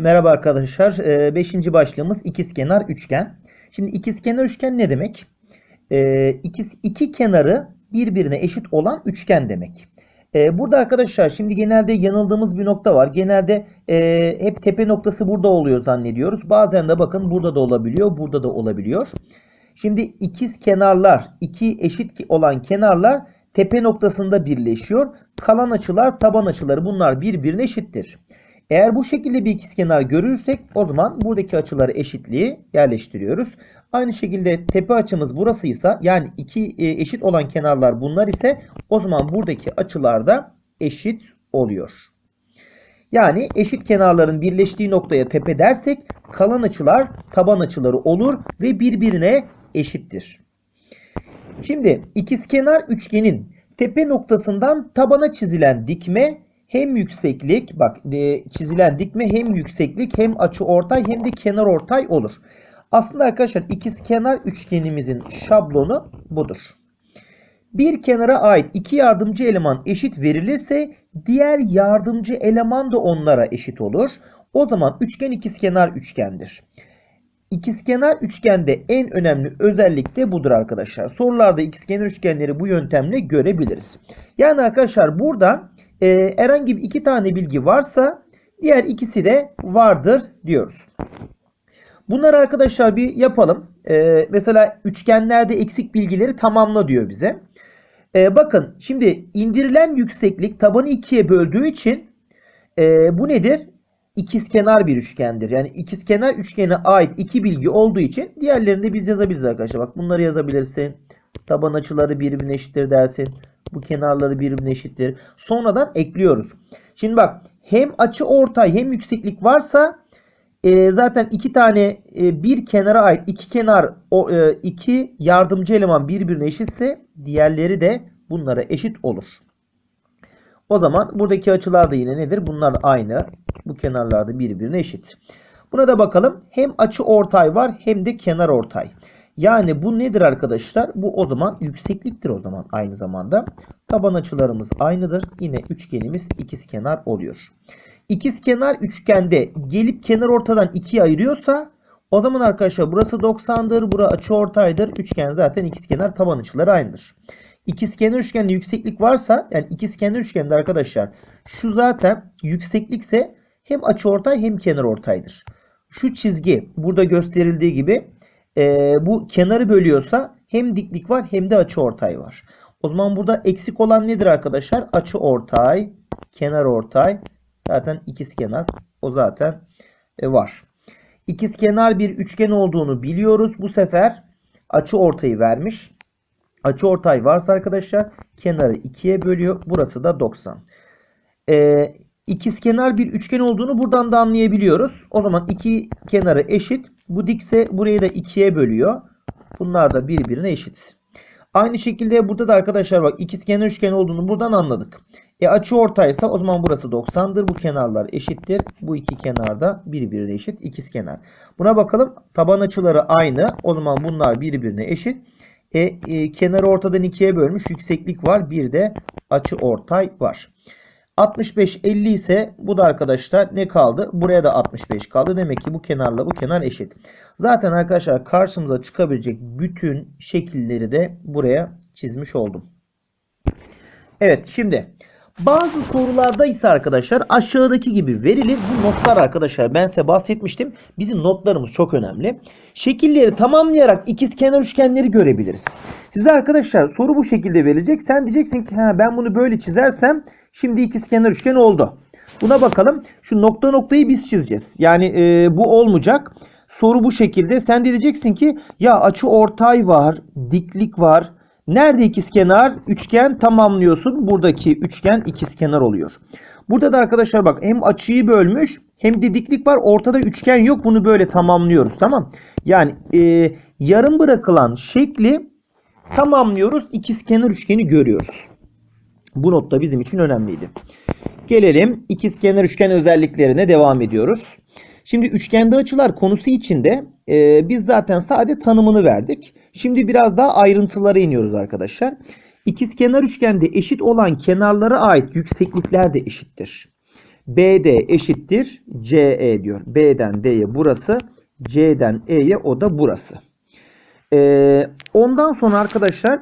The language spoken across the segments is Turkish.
Merhaba arkadaşlar. 5. başlığımız ikizkenar üçgen. Şimdi ikizkenar üçgen ne demek? Ee, ikiz, iki kenarı birbirine eşit olan üçgen demek. Ee, burada arkadaşlar şimdi genelde yanıldığımız bir nokta var. Genelde e, hep tepe noktası burada oluyor zannediyoruz. Bazen de bakın burada da olabiliyor, burada da olabiliyor. Şimdi ikiz kenarlar, iki eşit olan kenarlar tepe noktasında birleşiyor. Kalan açılar taban açıları bunlar birbirine eşittir. Eğer bu şekilde bir ikizkenar görürsek o zaman buradaki açıları eşitliği yerleştiriyoruz. Aynı şekilde tepe açımız burasıysa yani iki e, eşit olan kenarlar bunlar ise o zaman buradaki açılar da eşit oluyor. Yani eşit kenarların birleştiği noktaya tepe dersek kalan açılar taban açıları olur ve birbirine eşittir. Şimdi ikizkenar üçgenin tepe noktasından tabana çizilen dikme hem yükseklik bak e, çizilen dikme hem yükseklik hem açı ortay hem de kenar ortay olur. Aslında arkadaşlar ikizkenar üçgenimizin şablonu budur. Bir kenara ait iki yardımcı eleman eşit verilirse diğer yardımcı eleman da onlara eşit olur. O zaman üçgen ikizkenar üçgendir. İkizkenar üçgende en önemli özellik de budur arkadaşlar. Sorularda ikizkenar üçgenleri bu yöntemle görebiliriz. Yani arkadaşlar burada e, herhangi bir iki tane bilgi varsa diğer ikisi de vardır diyoruz. Bunları arkadaşlar bir yapalım. E, mesela üçgenlerde eksik bilgileri tamamla diyor bize. E, bakın şimdi indirilen yükseklik tabanı ikiye böldüğü için e, bu nedir? İkizkenar bir üçgendir. Yani ikizkenar üçgene ait iki bilgi olduğu için diğerlerini de biz yazabiliriz arkadaşlar. Bak bunları yazabilirsin. Taban açıları birbirine eşittir dersin. Bu kenarları birbirine eşittir. Sonradan ekliyoruz. Şimdi bak hem açı ortay hem yükseklik varsa e, zaten iki tane e, bir kenara ait iki kenar o e, iki yardımcı eleman birbirine eşitse diğerleri de bunlara eşit olur. O zaman buradaki açılar da yine nedir? Bunlar aynı. Bu kenarlar da birbirine eşit. Buna da bakalım. Hem açı ortay var hem de kenar ortay. Yani bu nedir arkadaşlar? Bu o zaman yüksekliktir o zaman aynı zamanda. Taban açılarımız aynıdır. Yine üçgenimiz ikizkenar oluyor. İkizkenar üçgende gelip kenar ortadan ikiye ayırıyorsa o zaman arkadaşlar burası 90'dır. Bura açı ortaydır. Üçgen zaten ikizkenar taban açıları aynıdır. İkizkenar üçgende yükseklik varsa yani ikizkenar üçgende arkadaşlar şu zaten yükseklikse hem açı ortay hem kenar ortaydır. Şu çizgi burada gösterildiği gibi e, bu kenarı bölüyorsa hem diklik var hem de açı ortay var. O zaman burada eksik olan nedir arkadaşlar? Açı ortay, kenar ortay. Zaten ikizkenar o zaten e, var. İkizkenar bir üçgen olduğunu biliyoruz. Bu sefer açı ortayı vermiş. Açı ortay varsa arkadaşlar kenarı ikiye bölüyor. Burası da 90. Ee, ikizkenar bir üçgen olduğunu buradan da anlayabiliyoruz. O zaman iki kenarı eşit. Bu dikse burayı da ikiye bölüyor. Bunlar da birbirine eşit. Aynı şekilde burada da arkadaşlar bak ikizkenar üçgen olduğunu buradan anladık. E açı ortaysa o zaman burası 90'dır. Bu kenarlar eşittir. Bu iki kenar da birbirine eşit. ikizkenar. Buna bakalım. Taban açıları aynı. O zaman bunlar birbirine eşit. E, e, kenarı ortadan ikiye bölmüş. Yükseklik var. Bir de açı ortay var. 65 50 ise bu da arkadaşlar ne kaldı? Buraya da 65 kaldı. Demek ki bu kenarla bu kenar eşit. Zaten arkadaşlar karşımıza çıkabilecek bütün şekilleri de buraya çizmiş oldum. Evet şimdi bazı sorularda ise arkadaşlar aşağıdaki gibi verilir. Bu notlar arkadaşlar ben size bahsetmiştim. Bizim notlarımız çok önemli. Şekilleri tamamlayarak ikizkenar üçgenleri görebiliriz. Size arkadaşlar soru bu şekilde verilecek. Sen diyeceksin ki ha, ben bunu böyle çizersem şimdi ikizkenar üçgen oldu. Buna bakalım. Şu nokta noktayı biz çizeceğiz. Yani e, bu olmayacak. Soru bu şekilde. Sen de diyeceksin ki ya açı ortay var, diklik var. Nerede ikizkenar? Üçgen tamamlıyorsun. Buradaki üçgen ikizkenar oluyor. Burada da arkadaşlar bak hem açıyı bölmüş hem de diklik var. Ortada üçgen yok. Bunu böyle tamamlıyoruz. Tamam. Yani e, yarım bırakılan şekli tamamlıyoruz. İkizkenar üçgeni görüyoruz. Bu not da bizim için önemliydi. Gelelim ikizkenar üçgen özelliklerine devam ediyoruz. Şimdi üçgende açılar konusu içinde e, biz zaten sade tanımını verdik. Şimdi biraz daha ayrıntılara iniyoruz arkadaşlar. İkizkenar üçgende eşit olan kenarlara ait yükseklikler de eşittir. BD eşittir CE diyor. B'den D'ye burası. C'den E'ye o da burası. Ee, ondan sonra arkadaşlar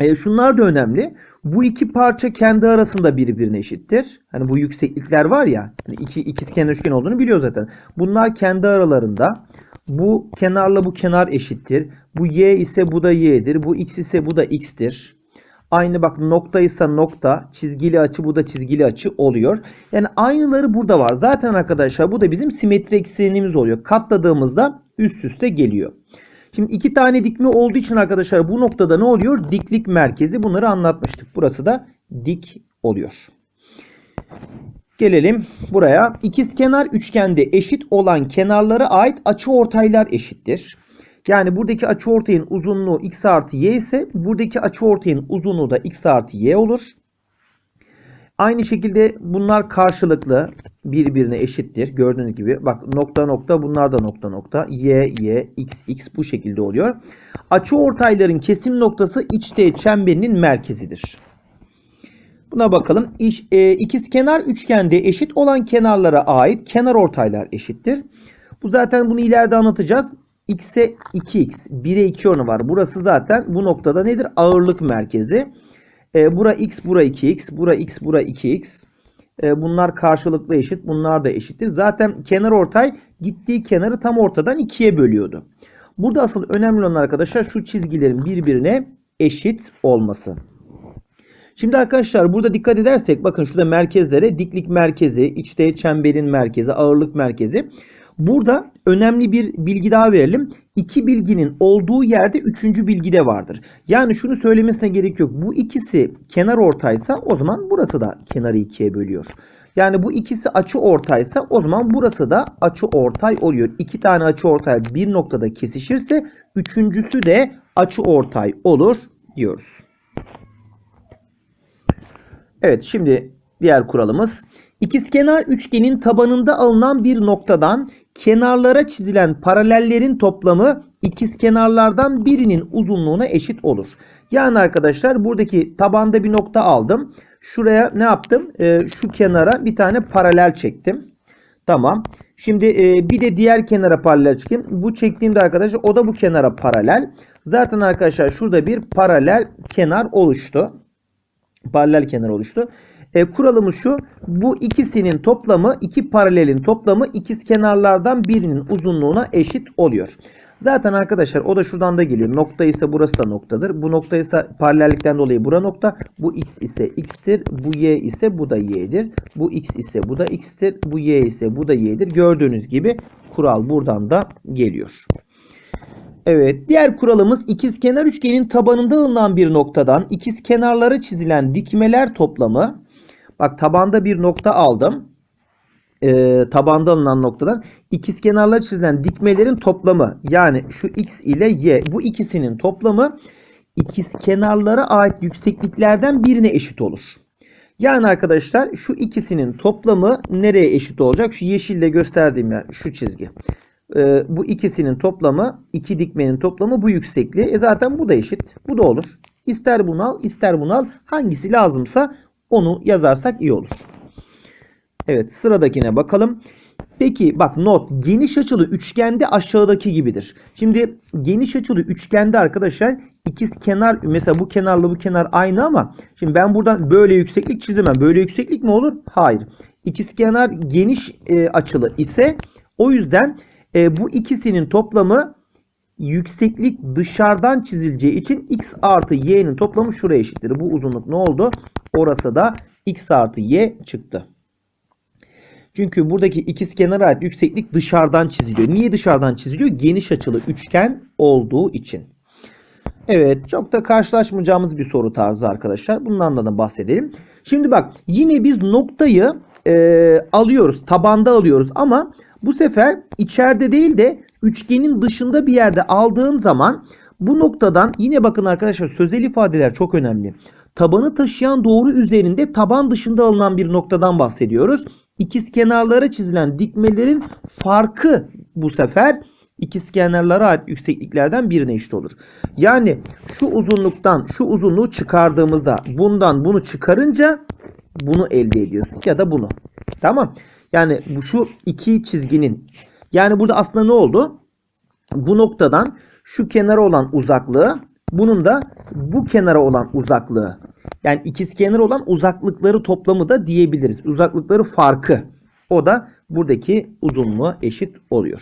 e, şunlar da önemli. Bu iki parça kendi arasında birbirine eşittir. Hani bu yükseklikler var ya. Hani iki ikizkenar üçgen olduğunu biliyor zaten. Bunlar kendi aralarında. Bu kenarla bu kenar eşittir. Bu y ise bu da y'dir. Bu x ise bu da x'tir. Aynı bak nokta ise nokta, çizgili açı bu da çizgili açı oluyor. Yani aynıları burada var. Zaten arkadaşlar bu da bizim simetri eksenimiz oluyor. Katladığımızda üst üste geliyor. Şimdi iki tane dikme olduğu için arkadaşlar bu noktada ne oluyor? Diklik merkezi bunları anlatmıştık. Burası da dik oluyor. Gelelim buraya. İkizkenar üçgende eşit olan kenarlara ait açıortaylar eşittir. Yani buradaki açıortayın uzunluğu x artı y ise buradaki açıortayın uzunluğu da x artı y olur. Aynı şekilde bunlar karşılıklı birbirine eşittir. Gördüğünüz gibi bak nokta nokta bunlar da nokta nokta. Y, Y, X, X bu şekilde oluyor. Açıortayların kesim noktası içteğet çemberinin merkezidir. Buna bakalım. İş, e, ikizkenar üçgende eşit olan kenarlara ait kenar ortaylar eşittir. Bu zaten bunu ileride anlatacağız. X'e 2x, 1'e 2 oranı var. Burası zaten bu noktada nedir? Ağırlık merkezi. E, bura x, bura 2x, bura x, bura 2x. E, bunlar karşılıklı eşit. Bunlar da eşittir. Zaten kenar ortay gittiği kenarı tam ortadan ikiye bölüyordu. Burada asıl önemli olan arkadaşlar şu çizgilerin birbirine eşit olması. Şimdi arkadaşlar burada dikkat edersek bakın şurada merkezlere diklik merkezi, içte çemberin merkezi, ağırlık merkezi. Burada önemli bir bilgi daha verelim. İki bilginin olduğu yerde üçüncü bilgi de vardır. Yani şunu söylemesine gerek yok. Bu ikisi kenar ortaysa o zaman burası da kenarı ikiye bölüyor. Yani bu ikisi açı ortaysa o zaman burası da açı ortay oluyor. İki tane açı ortay bir noktada kesişirse üçüncüsü de açı ortay olur diyoruz. Evet şimdi diğer kuralımız. İkizkenar üçgenin tabanında alınan bir noktadan kenarlara çizilen paralellerin toplamı ikizkenarlardan birinin uzunluğuna eşit olur. Yani arkadaşlar buradaki tabanda bir nokta aldım. Şuraya ne yaptım? Ee, şu kenara bir tane paralel çektim. Tamam. Şimdi e, bir de diğer kenara paralel çekeyim. Bu çektiğimde arkadaşlar o da bu kenara paralel. Zaten arkadaşlar şurada bir paralel kenar oluştu. Paralel kenar oluştu. E, kuralımız şu. Bu ikisinin toplamı, iki paralelin toplamı ikiz kenarlardan birinin uzunluğuna eşit oluyor. Zaten arkadaşlar o da şuradan da geliyor. Nokta ise burası da noktadır. Bu nokta ise paralellikten dolayı bura nokta. Bu x ise x'tir. Bu y ise bu da y'dir. Bu x ise bu da x'tir. Bu y ise bu da y'dir. Gördüğünüz gibi kural buradan da geliyor. Evet, diğer kuralımız ikizkenar üçgenin tabanında alınan bir noktadan ikiz kenarlara çizilen dikmeler toplamı. Bak tabanda bir nokta aldım. Ee, tabanda alınan noktadan ikiz kenarlara çizilen dikmelerin toplamı. Yani şu x ile y bu ikisinin toplamı ikiz kenarlara ait yüksekliklerden birine eşit olur. Yani arkadaşlar şu ikisinin toplamı nereye eşit olacak? Şu yeşille gösterdiğim yer şu çizgi. Ee, bu ikisinin toplamı, iki dikmenin toplamı bu yüksekliği. E zaten bu da eşit. Bu da olur. İster bunu al, ister bunu al. Hangisi lazımsa onu yazarsak iyi olur. Evet sıradakine bakalım. Peki bak not geniş açılı üçgende aşağıdaki gibidir. Şimdi geniş açılı üçgende arkadaşlar ikiz kenar mesela bu kenarla bu kenar aynı ama şimdi ben buradan böyle yükseklik çizemem. Böyle yükseklik mi olur? Hayır. İkiz kenar geniş e, açılı ise o yüzden e, bu ikisinin toplamı yükseklik dışarıdan çizileceği için x artı y'nin toplamı şuraya eşittir. Bu uzunluk ne oldu? Orası da x artı y çıktı. Çünkü buradaki ikizkenara ait yükseklik dışarıdan çiziliyor. Niye dışarıdan çiziliyor? Geniş açılı üçgen olduğu için. Evet çok da karşılaşmayacağımız bir soru tarzı arkadaşlar. Bundan da bahsedelim. Şimdi bak yine biz noktayı e, alıyoruz. Tabanda alıyoruz ama bu sefer içeride değil de üçgenin dışında bir yerde aldığın zaman bu noktadan yine bakın arkadaşlar sözel ifadeler çok önemli. Tabanı taşıyan doğru üzerinde taban dışında alınan bir noktadan bahsediyoruz. İkiz kenarlara çizilen dikmelerin farkı bu sefer ikiz kenarlara ait yüksekliklerden birine eşit olur. Yani şu uzunluktan şu uzunluğu çıkardığımızda bundan bunu çıkarınca bunu elde ediyoruz ya da bunu. Tamam. Yani bu şu iki çizginin yani burada aslında ne oldu? Bu noktadan şu kenara olan uzaklığı bunun da bu kenara olan uzaklığı. Yani ikizkenar olan uzaklıkları toplamı da diyebiliriz. Uzaklıkları farkı. O da buradaki uzunluğa eşit oluyor.